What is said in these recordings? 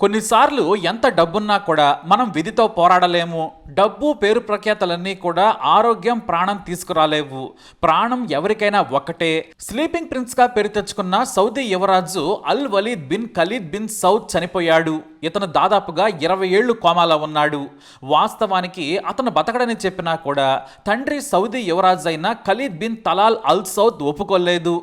కొన్నిసార్లు ఎంత డబ్బున్నా కూడా మనం విధితో పోరాడలేము. డబ్బు పేరు ప్రఖ్యాతలన్నీ కూడా ఆరోగ్యం ప్రాణం తీసుకురాలేవు. ప్రాణం ఎవరికైనా ఒక్కటే. స్లీపింగ్ ప్రిన్స్గా పేరు తెచ్చుకున్న సౌదీ యువరాజు Al Waleed bin Khalid bin Saud చనిపోయాడు. ఇతను దాదాపుగా ఇరవై ఏళ్ళు కోమాలో ఉన్నాడు. వాస్తవానికి అతను బతకడని చెప్పినా కూడా తండ్రి సౌదీ యువరాజు అయిన Khalid bin Talal Al Saud ఒప్పుకోలేదు.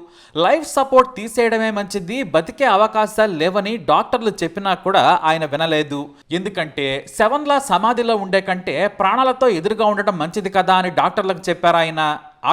లైఫ్ సపోర్ట్ తీసేయడమే మంచిది బతికే అవకాశాలు లేవని డాక్టర్లు చెప్పినా కూడా ఆయన వినలేదు. ఎందుకంటే సెవెన్లా సమాధిలో ఉండే కంటే ప్రాణాలతో ఎదురుగా ఉండటం మంచిది కదా అని డాక్టర్లకు చెప్పారు ఆయన.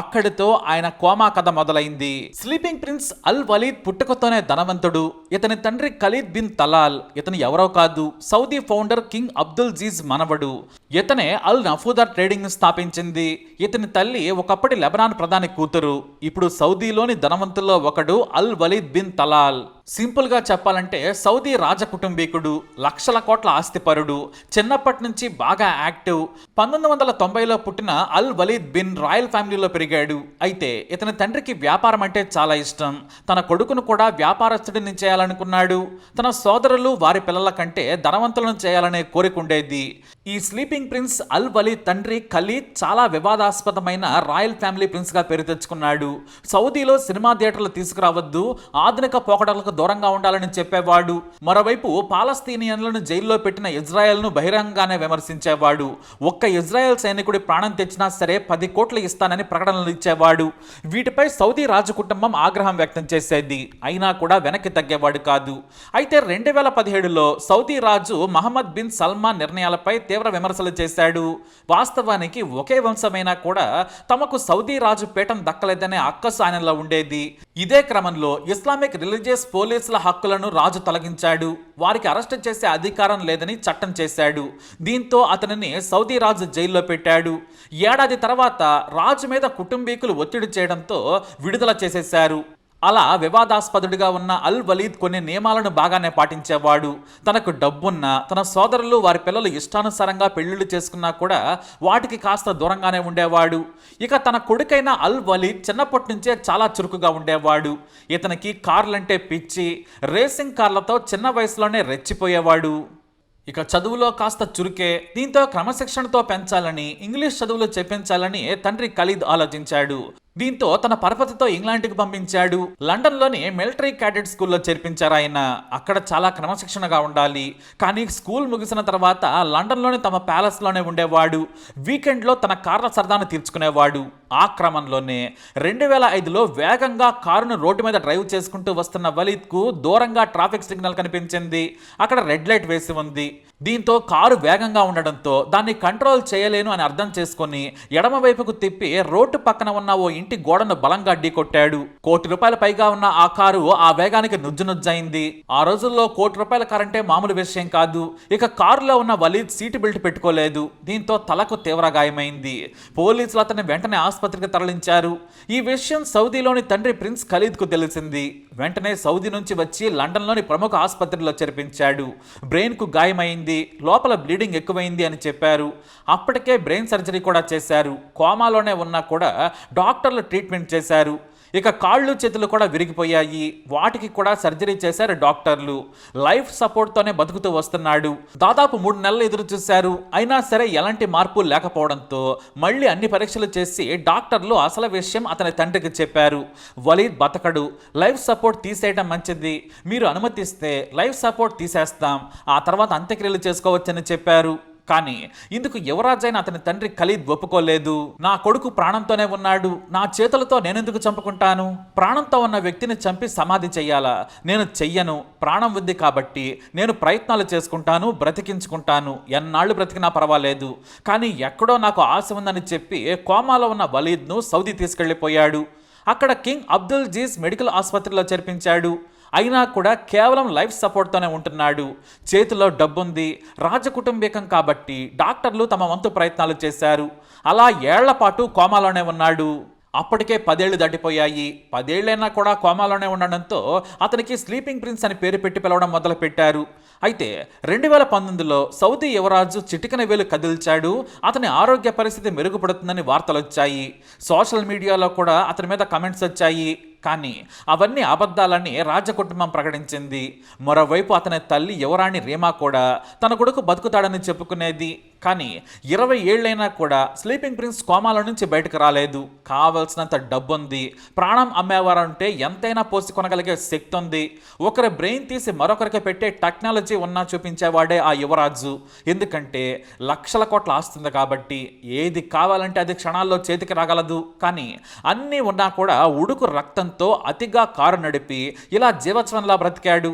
అక్కడితో ఆయన కోమా కథ మొదలైంది. స్లీపింగ్ ప్రిన్స్ అల్ వలీద్ పుట్టుకతోనే ధనవంతుడు. ఇతని తండ్రి ఖలీద్ బిన్ తలాల్ ఇతను ఎవరో కాదు Saudi founder king Abdul Aziz మనవడు. ఇతనే అల్ నఫూదర్ ట్రేడింగ్ స్థాపించింది. ఇతని తల్లి ఒకప్పటి లెబనాన్ ప్రధాని కూతురు. ఇప్పుడు సౌదీలోని ధనవంతుల్లో ఒకడు అల్ వలీద్ బిన్ తలాల్. సింపుల్గా చెప్పాలంటే సౌదీ రాజ కుటుంబీకుడు లక్షల కోట్ల ఆస్తిపరుడు చిన్నప్పటి నుంచి బాగా యాక్టివ్. పంతొమ్మిది వందల తొంభైలో పుట్టిన అల్ వలీద్ బిన్ రాయల్ ఫ్యామిలీలో పెరిగాడు. అయితే ఇతని తండ్రికి వ్యాపారం అంటే చాలా ఇష్టం. తన కొడుకును కూడా వ్యాపారస్తుడిని చేయాలనుకున్నాడు. తన సోదరులు వారి పిల్లల కంటే ధనవంతులను చేయాలనే కోరిక ఉండేది. ఈ స్లీపింగ్ ప్రిన్స్ అల్ వలీ తండ్రి ఖలీద్ చాలా వివాదాస్పదమైన రాయల్ ఫ్యామిలీ ప్రిన్స్గా పేరు తెచ్చుకున్నాడు. సౌదీలో సినిమా థియేటర్లు తీసుకురావద్దు ఆధునిక పోకడలకు దూరంగా ఉండాలని చెప్పేవాడు. మరోవైపు పాలస్తీనియన్లను జైల్లో పెట్టిన ఇజ్రాయెల్ను బహిరంగానే విమర్శించేవాడు. ఒక్క ఇజ్రాయెల్ సైనికుడి ప్రాణం తెచ్చినా సరే పది కోట్లు ఇస్తానని ప్రకటనలు ఇచ్చేవాడు. వీటిపై సౌదీ రాజకుటుంబం ఆగ్రహం వ్యక్తం చేసేది. అయినా కూడా వెనక్కి తగ్గేవాడు కాదు. అయితే రెండు వేల పదిహేడులో సౌదీ రాజు మహమ్మద్ బిన్ సల్మాన్ నిర్ణయాలపై తీవ్ర విమర్శలు చేశాడు. వాస్తవానికి ఒకే వంశమైనా కూడా తమకు సౌదీ రాజు పీఠం దక్కలేదనే అక్కసు ఆయనలో ఉండేది. ఇదే క్రమంలో ఇస్లామిక్ రిలీజియస్ పోలీసుల హక్కులను రాజు తొలగించాడు. వారికి అరెస్ట్ చేసే అధికారం లేదని చట్టం చేశాడు. దీంతో అతనిని సౌదీ రాజు జైల్లో పెట్టాడు. ఏడాది తర్వాత రాజు మీద కుటుంబీకులు ఒత్తిడి చేయడంతో విడుదల చేసేశారు. అలా వివాదాస్పదుడిగా ఉన్న అల్ వలీద్ కొన్ని నియమాలను బాగానే పాటించేవాడు. తనకు డబ్బున్న తన సోదరులు వారి పిల్లలు ఇష్టానుసారంగా పెళ్ళిళ్ళు చేసుకున్నా కూడా వాటికి కాస్త దూరంగానే ఉండేవాడు. ఇక తన కొడుకైన అల్ వలీద్ చిన్నప్పటి నుంచే చాలా చురుకుగా ఉండేవాడు. ఇతనికి కార్లంటే పిచ్చి రేసింగ్ కార్లతో చిన్న వయసులోనే రెచ్చిపోయేవాడు. ఇక చదువులో కాస్త చురుకే దీంతో క్రమశిక్షణతో పెంచాలని ఇంగ్లీష్ చదువులు చెప్పించాలని తండ్రి ఖలీద్ ఆలోచించాడు. దీంతో తన పరపతితో ఇంగ్లాండ్కి పంపించాడు. లండన్లోని మిలిటరీ క్యాడెట్ స్కూల్లో చేర్పించారు ఆయన. అక్కడ చాలా క్రమశిక్షణగా ఉండాలి. కానీ స్కూల్ ముగిసిన తర్వాత లండన్లోని తమ ప్యాలెస్లోనే ఉండేవాడు. వీకెండ్లో తన కార్ల సరదాను తీర్చుకునేవాడు. ఆ క్రమంలోనే రెండు వేల ఐదులో వేగంగా కారును రోడ్డు మీద డ్రైవ్ చేసుకుంటూ వస్తున్న వలీద్కు దూరంగా ట్రాఫిక్ సిగ్నల్ కనిపించింది. అక్కడ రెడ్ లైట్ వేసి ఉంది. దీంతో కారు వేగంగా ఉండడంతో దాన్ని కంట్రోల్ చేయలేను అని అర్థం చేసుకొని ఎడమ వైపుకు తిప్పి రోడ్డు పక్కన ఉన్న ఓ ఇంటి గోడను బలంగా ఢీకొట్టాడు కోటి రూపాయల పైగా ఉన్న ఆ కారు ఆ వేగానికి నుజ్జు నుజ్జైంది ఆ రోజుల్లో కోటి రూపాయల కరెంటే మామూలు విషయం కాదు. ఇక కారులో ఉన్న వలీద్ సీటు బెల్ట్ పెట్టుకోలేదు. దీంతో తలకు తీవ్ర గాయమైంది. పోలీసులు అతన్ని వెంటనే ఆసుపత్రికి తరలించారు. ఈ విషయం సౌదీలోని తండ్రి ప్రిన్స్ ఖలీద్కు తెలిసింది. వెంటనే సౌదీ నుంచి వచ్చి లండన్లోని ప్రముఖ ఆసుపత్రిలో చేర్పించాడు. బ్రెయిన్కు గాయమైంది. లోపల బ్లీడింగ్ ఎక్కువైంది అని చెప్పారు. అప్పటికే బ్రెయిన్ సర్జరీ కూడా చేశారు. కోమాలోనే ఉన్నా కూడా డాక్టర్ డాక్టర్లు ట్రీట్మెంట్ చేశారు. ఇక కాళ్ళు చేతులు కూడా విరిగిపోయాయి. వాటికి కూడా సర్జరీ చేశారు డాక్టర్లు. లైఫ్ సపోర్ట్తోనే బతుకుతూ వస్తున్నాడు. దాదాపు మూడు నెలలు ఎదురు చూశారు. అయినా సరే ఎలాంటి మార్పు లేకపోవడంతో మళ్ళీ అన్ని పరీక్షలు చేసి డాక్టర్లు అసలు విషయం అతని తండ్రికి చెప్పారు. వలీద్ బతకడు. లైఫ్ సపోర్ట్ తీసేయడం మంచిది. మీరు అనుమతిస్తే లైఫ్ సపోర్ట్ తీసేస్తాం. ఆ తర్వాత అంత్యక్రియలు చేసుకోవచ్చని చెప్పారు. కానీ ఇందుకు యువరాజైన అతని తండ్రి ఖలీద్ ఒప్పుకోలేదు. నా కొడుకు ప్రాణంతోనే ఉన్నాడు. నా చేతులతో నేనెందుకు చంపుకుంటాను? ప్రాణంతో ఉన్న వ్యక్తిని చంపి సమాధి చెయ్యాలా నేను చెయ్యను. ప్రాణం ఉంది కాబట్టి నేను ప్రయత్నాలు చేసుకుంటాను బ్రతికించుకుంటాను. ఎన్నాళ్ళు బ్రతికినా పర్వాలేదు. కానీ ఎక్కడో నాకు ఆశ ఉందని చెప్పి కోమాలో ఉన్న వలీద్ను సౌదీ తీసుకెళ్ళిపోయాడు అక్కడ కింగ్ అబ్దుల్ జీజ్ మెడికల్ ఆసుపత్రిలో చేర్పించాడు. అయినా కూడా కేవలం లైఫ్ సపోర్ట్తోనే ఉంటున్నాడు. చేతిలో డబ్బుంది. రాజకుటుంబీకం కాబట్టి డాక్టర్లు తమ వంతు ప్రయత్నాలు చేశారు. అలా ఏళ్ళపాటు కోమాలోనే ఉన్నాడు. అప్పటికే పదేళ్ళు దాటిపోయాయి. పదేళ్ళైనా కూడా కోమాలోనే ఉండడంతో అతనికి స్లీపింగ్ ప్రిన్స్ అని పేరు పెట్టి పిలవడం మొదలుపెట్టారు. అయితే రెండు వేల పంతొమ్మిదిలో సౌదీ యువరాజు చిటికన వేలు కదిల్చాడు. అతని ఆరోగ్య పరిస్థితి మెరుగుపడుతుందని వార్తలు వచ్చాయి సోషల్ మీడియాలో కూడా అతని మీద కమెంట్స్ వచ్చాయి. కానీ అవన్నీ అబద్ధాలని రాజకుటుంబం ప్రకటించింది. మరోవైపు అతని తల్లి యువరాణి రీమా కూడా తన కొడుకు బతుకుతాడని చెప్పుకునేది. కానీ ఇరవై ఏళ్ళైనా కూడా స్లీపింగ్ ప్రిన్స్ కోమాల నుంచి బయటకు రాలేదు. కావలసినంత డబ్బుంది. ప్రాణం అమ్మేవారంటే ఎంతైనా పోసి కొనగలిగే శక్తి ఉంది ఒకరి బ్రెయిన్ తీసి మరొకరికి పెట్టే టెక్నాలజీ ఉన్నా చూపించేవాడే ఆ యువరాజు. ఎందుకంటే లక్షల కోట్ల ఆస్తుంది కాబట్టి ఏది కావాలంటే అది క్షణాల్లో చేతికి రాగలదు. కానీ అన్నీ ఉన్నా కూడా ఉడుకు రక్తంతో అతిగా కారు నడిపి ఇలా జీవత్వంలా బ్రతికాడు.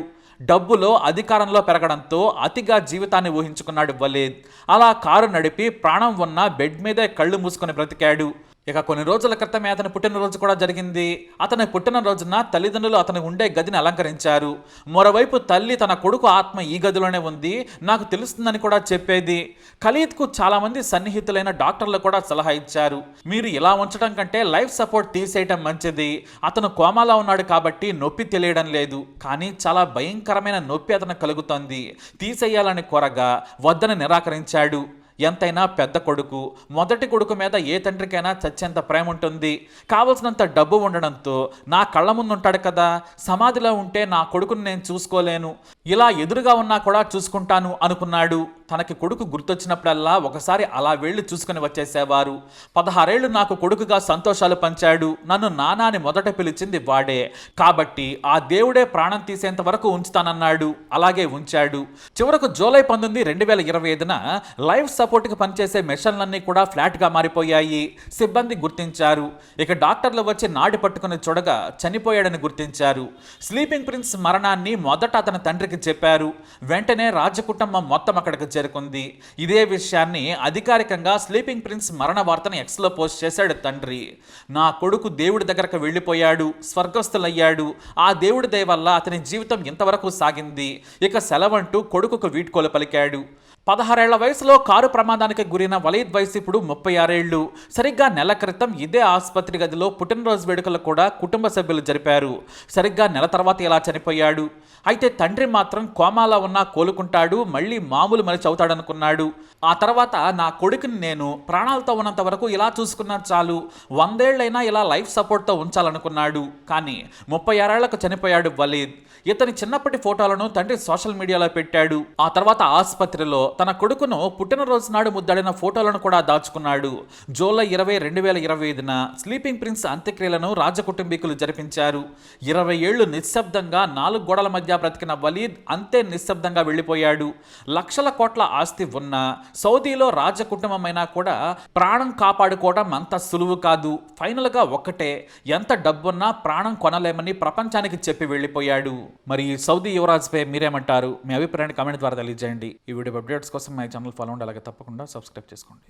డబ్బులో అధికారంలో పెరగడంతో అతిగా జీవితాన్ని ఊహించుకున్నాడు వలీద్. అలా కారు నడిపి ప్రాణం ఉన్న బెడ్ మీదే కళ్ళు మూసుకొని బ్రతికాడు. ఇక కొన్ని రోజుల క్రితమే అతని పుట్టినరోజు కూడా జరిగింది. అతని పుట్టినరోజున తల్లిదండ్రులు అతని ఉండే గదిని అలంకరించారు. మరోవైపు తల్లి తన కొడుకు ఆత్మ ఈ గదిలోనే ఉంది. నాకు తెలుస్తుందని కూడా చెప్పేది. ఖలీద్కు చాలామంది సన్నిహితులైన డాక్టర్లు కూడా సలహా ఇచ్చారు. మీరు ఇలా ఉంచడం కంటే లైఫ్ సపోర్ట్ తీసేయటం మంచిది. అతను కోమాలో ఉన్నాడు కాబట్టి నొప్పి తెలియడం లేదు. కానీ చాలా భయంకరమైన నొప్పి అతను కలుగుతోంది. తీసేయాలని కోరగా వద్దని నిరాకరించాడు. ఎంతైనా పెద్ద కొడుకు మొదటి కొడుకు మీద ఏ తండ్రికైనా చచ్చేంత ప్రేమ ఉంటుంది. కావలసినంత డబ్బు ఉండడంతో నా కళ్ళ ముందు ఉంటాడు కదా సమాధిలో ఉంటే నా కొడుకుని నేను చూసుకోలేను. ఇలా ఎదురుగా ఉన్నా కూడా చూసుకుంటాను అనుకున్నాడు. తనకి కొడుకు గుర్తొచ్చినప్పుడల్లా ఒకసారి అలా వెళ్ళి చూసుకుని వచ్చేసేవారు. పదహారేళ్ళు నాకు కొడుకుగా సంతోషాలు పంచాడు. నన్ను నానాని మొదట పిలిచింది వాడే. కాబట్టి ఆ దేవుడే ప్రాణం తీసేంత వరకు ఉంచుతానన్నాడు. అలాగే ఉంచాడు. చివరకు జూలై పంతొమ్మిది రెండు వేల ఇరవై ఐదున లైఫ్ సపోర్ట్కి పనిచేసే మెషన్లన్నీ కూడా ఫ్లాట్గా మారిపోయాయి. సిబ్బంది గుర్తించారు. ఇక డాక్టర్లు వచ్చి నాడి పట్టుకుని చూడగా చనిపోయాడని గుర్తించారు. స్లీపింగ్ ప్రిన్స్ మరణాన్ని మొదట అతని తండ్రికి చెప్పారు. వెంటనే రాజకుటుంబం మొత్తం అక్కడికి చేరుకుంది. ఇదే విషయాన్ని అధికారికంగా స్లీపింగ్ ప్రిన్స్ మరణ వార్తను ఎక్స్లో పోస్ట్ చేశాడు తండ్రి. నా కొడుకు దేవుడి దగ్గరకు వెళ్ళిపోయాడు స్వర్గస్థులయ్యాడు. ఆ దేవుడి దయ వల్ల అతని జీవితం ఇంతవరకు సాగింది. ఇక సెలవంటూ కొడుకుకు వీడ్కోలు పలికాడు. పదహారేళ్ళ వయసులో కారు ప్రమాదానికి గురైన వలీద్ వయసు ఇప్పుడు ముప్పై ఆరేళ్ళు సరిగ్గా నెల క్రితం ఇదే ఆసుపత్రి గదిలో పుట్టినరోజు వేడుకలు కూడా కుటుంబ సభ్యులు జరిపారు. సరిగ్గా నెల తర్వాత ఇలా చనిపోయాడు? అయితే తండ్రి మాత్రం కోమాలో ఉన్నా కోలుకుంటాడు మళ్ళీ మామూలు మనిషి అవుతాడనుకున్నాడు. ఆ తర్వాత నా కొడుకుని నేను ప్రాణాలతో ఉన్నంత వరకు ఇలా చూసుకున్నా చాలు. వందేళ్ళైనా ఇలా లైఫ్ సపోర్ట్తో ఉంచాలనుకున్నాడు. కానీ ముప్పై ఆరేళ్ళకు చనిపోయాడు వలీద్ ఇతని చిన్నప్పటి ఫోటోలను తండ్రి సోషల్ మీడియాలో పెట్టాడు. ఆ తర్వాత ఆసుపత్రిలో తన కొడుకును పుట్టినరోజు నాడు ముద్దాడిన ఫోటోలను కూడా దాచుకున్నాడు. జూలై ఇరవై రెండు వేల ఇరవై ఐదున స్లీపింగ్ ప్రిన్స్ అంత్యక్రియలను రాజకుటుంబీకులు జరిపించారు. ఇరవై ఏళ్ళు నిశ్శబ్దంగా నాలుగు గోడల మధ్య బ్రతికిన వలీద్ అంతే నిశ్శబ్దంగా వెళ్ళిపోయాడు. లక్షల కోట్ల ఆస్తి ఉన్న సౌదీలో రాజకుటుంబమైనా కూడా ప్రాణం కాపాడుకోవడం అంత సులువు కాదు. ఫైనల్గా ఒక్కటే ఎంత డబ్బున్నా ప్రాణం కొనలేమని ప్రపంచానికి చెప్పి వెళ్ళిపోయాడు. మరి సౌదీ యువరాజ్పై మీరేమంటారు? మీ అభిప్రాయాన్ని కమెంట్ ద్వారా తెలియజేయండి. ఈ వీడియో అప్డేట్స్ కోసం మా ఛానల్ ఫాలో అండి అలాగే తప్పకుండా సబ్స్క్రైబ్ చేసుకోండి.